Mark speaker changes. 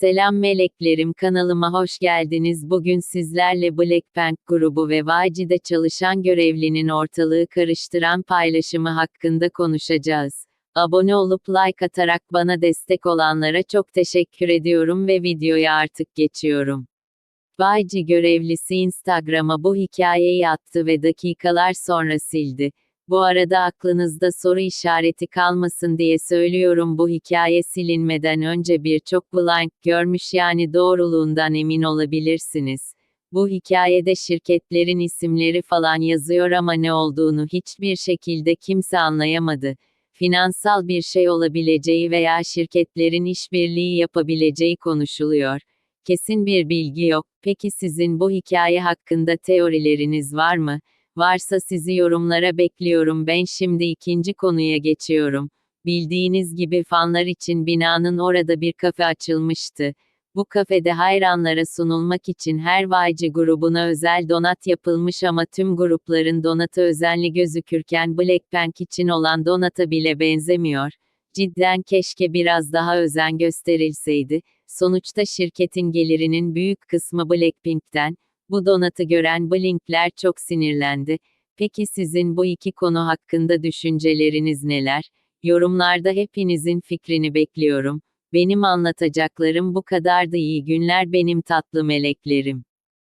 Speaker 1: Selam meleklerim kanalıma hoş geldiniz. Bugün sizlerle Blackpink grubu ve YG'de çalışan görevlinin ortalığı karıştıran paylaşımı hakkında konuşacağız. Abone olup like atarak bana destek olanlara çok teşekkür ediyorum ve videoya artık geçiyorum. YG görevlisi Instagram'a bu hikayeyi attı ve dakikalar sonra sildi. Bu arada aklınızda soru işareti kalmasın diye söylüyorum bu hikaye silinmeden önce birçok blank görmüş yani doğruluğundan emin olabilirsiniz. Bu hikayede şirketlerin isimleri falan yazıyor ama ne olduğunu hiçbir şekilde kimse anlayamadı. Finansal bir şey olabileceği veya şirketlerin işbirliği yapabileceği konuşuluyor. Kesin bir bilgi yok. Peki sizin bu hikaye hakkında teorileriniz var mı? Varsa sizi yorumlara bekliyorum. Ben şimdi ikinci konuya geçiyorum. Bildiğiniz gibi fanlar için binanın orada bir kafe açılmıştı. Bu kafede hayranlara sunulmak için her YG grubuna özel donat yapılmış ama tüm grupların donatı özenli gözükürken Blackpink için olan donata bile benzemiyor. Cidden keşke biraz daha özen gösterilseydi. Sonuçta şirketin gelirinin büyük kısmı Blackpink'ten, bu donatı gören Blinkler çok sinirlendi. Peki sizin bu iki konu hakkında düşünceleriniz neler? Yorumlarda hepinizin fikrini bekliyorum. Benim anlatacaklarım bu kadardı iyi günler benim tatlı meleklerim.